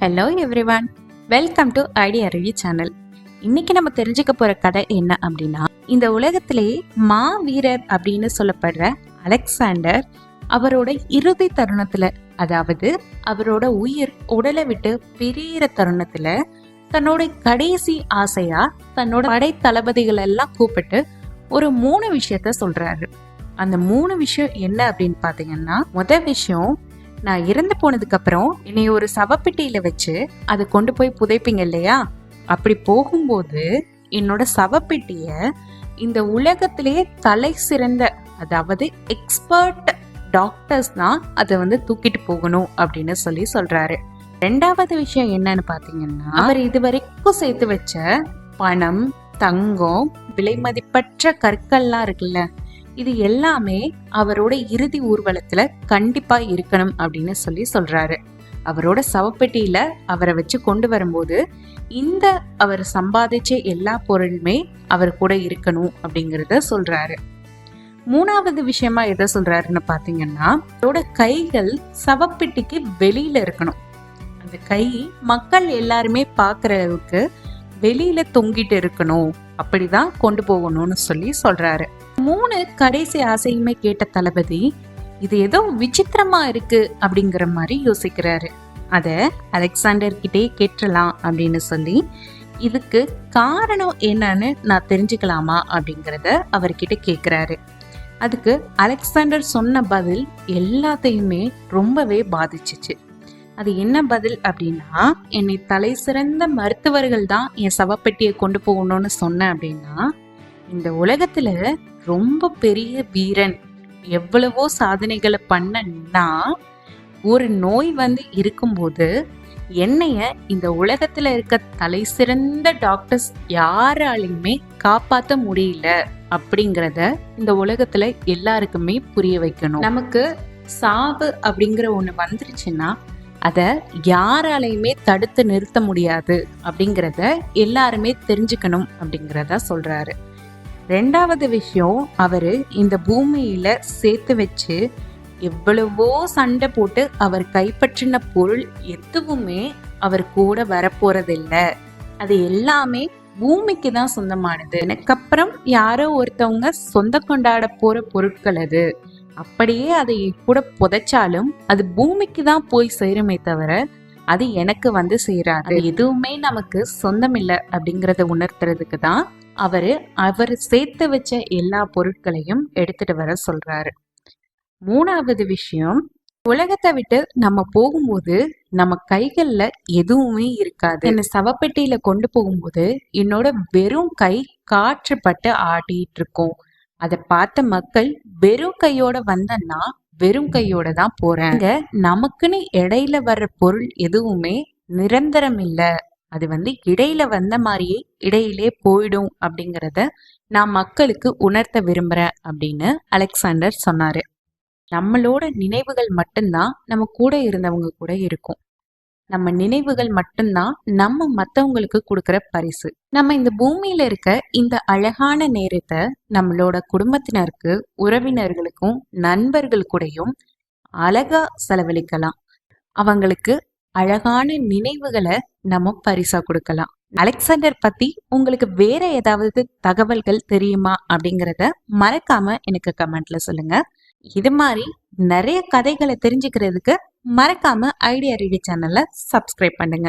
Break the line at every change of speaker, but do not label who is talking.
Hello everyone welcome to idea review channel இன்னைக்கு நம்ம தெரிஞ்சுக்க போற கதை என்ன அப்படின்னா இந்த உலகத்திலேயே மா வீரர் அப்படின்னு சொல்லப்படுற அலெக்சாண்டர் அவரோட இறுதி தருணத்துல அதாவது அவரோட உயிர் உடலை விட்டு பிரியிற தருணத்துல தன்னோட கடைசி ஆசையா தன்னோட படை தளபதிகள் எல்லாம் கூப்பிட்டு ஒரு மூணு விஷயத்த சொல்றாரு. அந்த மூணு விஷயம் என்ன அப்படின்னு பாத்தீங்கன்னா முத விஷயம் நான் இறந்து போனதுக்கப்புறம் என்னை ஒரு சவப்பெட்டியில் வச்சு அதை கொண்டு போய் புதைப்பீங்க இல்லையா? அப்படி போகும்போது என்னோட சவப்பெட்டியை இந்த உலகத்திலேயே தலை சிறந்த அதாவது எக்ஸ்பர்ட் டாக்டர்ஸ் தான் அதை வந்து தூக்கிட்டு போகணும் அப்படின்னு சொல்லி சொல்றாரு. ரெண்டாவது விஷயம் என்னன்னு பாத்தீங்கன்னா அவர் இதுவரைக்கும் சேர்த்து வச்ச பணம் தங்கம் விலை மதிப்பற்ற கற்கள்லாம் இருக்குல்ல இது எல்லாமே அவரோட இறுதி ஊர்வலத்துல கண்டிப்பா இருக்கணும் அப்படின்னு சொல்லி சொல்றாரு. அவரோட சவப்பெட்டியில அவரை வச்சு கொண்டு வரும்போது இந்த அவர் சம்பாதிச்ச எல்லா பொருளுமே அவர் கூட இருக்கணும் அப்படிங்கறத சொல்றாரு. மூணாவது விஷயமா எதை சொல்றாருன்னு பாத்தீங்கன்னா அவரோட கைகள் சவப்பெட்டிக்கு வெளியில இருக்கணும். அந்த கை மக்கள் எல்லாருமே பாக்குற அளவுக்கு வெளியில தொங்கிட்டு இருக்கணும். அப்படிதான் கொண்டு போகணும்னு சொல்லி சொல்றாரு. மூணு கடைசி ஆசையுமே கேட்ட தளபதி இது ஏதோ விசித்திரமா இருக்கு அப்படிங்கிற மாதிரி யோசிக்கிறாரு. அத அலெக்சாண்டர் கிட்டே கேட்டலாம் அப்படின்னு சொல்லி இதுக்கு காரணம் என்னன்னு நான் தெரிஞ்சுக்கலாமா அப்படிங்கிறத அவர்கிட்ட கேட்குறாரு அதுக்கு அலெக்சாண்டர் சொன்ன பதில் எல்லாத்தையுமே ரொம்பவே பாதிச்சுச்சு. அது என்ன பதில் அப்படின்னா என்னை தலை சிறந்த மருத்துவர்கள் தான் என் சவப்பெட்டியை கொண்டு போகணும்னு சொன்னேன் அப்படின்னா இந்த உலகத்துல ரொம்ப பெரிய வீரன். எவ்வளவோ சாதனைகளை பண்ணன்னா ஒரு நோய் வந்து இருக்கும்போது என்னைய இந்த உலகத்துல இருக்க தலை சிறந்த டாக்டர்ஸ் யாராலையுமே காப்பாத்த முடியல அப்படிங்கிறத இந்த உலகத்துல எல்லாருக்குமே புரிய வைக்கணும். நமக்கு சாவு அப்படிங்கிற ஒண்ணு வந்துருச்சுன்னா அதை யாராலையுமே தடுத்து நிறுத்த முடியாது அப்படிங்கிறத எல்லாருமே தெரிஞ்சுக்கணும் அப்படிங்கிறத சொல்றாரு. ரெண்டாவது விஷயம் அவர் இந்த பூமியில் சேர்த்து வச்சு எவ்வளவோ சண்டை போட்டு அவர் கைப்பற்றின பொருள் எதுவுமே அவர் கூட வரப்போறதில்ல. அது எல்லாமே பூமிக்கு தான் சொந்தமானது. எனக்கப்புறம் யாரோ ஒருத்தவங்க சொந்த கொண்டாட போற பொருட்கள் அது. அப்படியே அதை கூட புதைச்சாலும் அது பூமிக்கு தான் போய் சேருமே தவிர அது எனக்கு வந்து சேராது. எதுவுமே நமக்கு சொந்தம் இல்லை அப்படிங்கறத உணர்த்துறதுக்கு தான் அவர் அவர் சேர்த்து வச்ச எல்லா பொருட்களையும் எடுத்துட்டு வர சொல்றாரு. மூணாவது விஷயம் உலகத்தை விட்டு நம்ம போகும்போது நம்ம கைகள்ல எதுவுமே இருக்காது. என்ன சவப்பெட்டியில கொண்டு போகும்போது என்னோட வெறும் கை காற்று பட்டு ஆடிட்டு இருக்கும் அதை பார்த்த மக்கள் வெறும் கையோட வந்தன்னா வெறும் கையோட தான் போறாங்க நமக்குன்னு இடையில வர்ற பொருள் எதுவுமே நிரந்தரம் இல்லை. அது வந்து இடையில வந்த மாதிரியே இடையிலே போயிடும் அப்படிங்கிறத நான் மக்களுக்கு உணர்த்த விரும்புறேன் அப்படின்னு அலெக்சாண்டர் சொன்னாரு. நம்மளோட நினைவுகள் மட்டும்தான் நம்ம கூட இருந்தவங்க கூட இருக்கும். நம்ம நினைவுகள் மட்டும்தான் நம்ம மற்றவங்களுக்கு கொடுக்குற பரிசு. நம்ம இந்த பூமியில இருக்க இந்த அழகான நேரத்தை நம்மளோட குடும்பத்தினருக்கு உறவினர்களுக்கும் நண்பர்கள் கூடயும் அழகா செலவழிக்கலாம். அவங்களுக்கு அழகான நினைவுகளை நம்ம பரிசா கொடுக்கலாம். அலெக்சாண்டர் பத்தி உங்களுக்கு வேற ஏதாவது தகவல்கள் தெரியுமா அப்படிங்கறத மறக்காம எனக்கு கமெண்ட்ல சொல்லுங்க. இது மாதிரி நிறைய கதைகளை தெரிஞ்சுக்கிறதுக்கு மறக்காம ஐடியா ரீடி சேனலை சப்ஸ்கிரைப் பண்ணுங்க.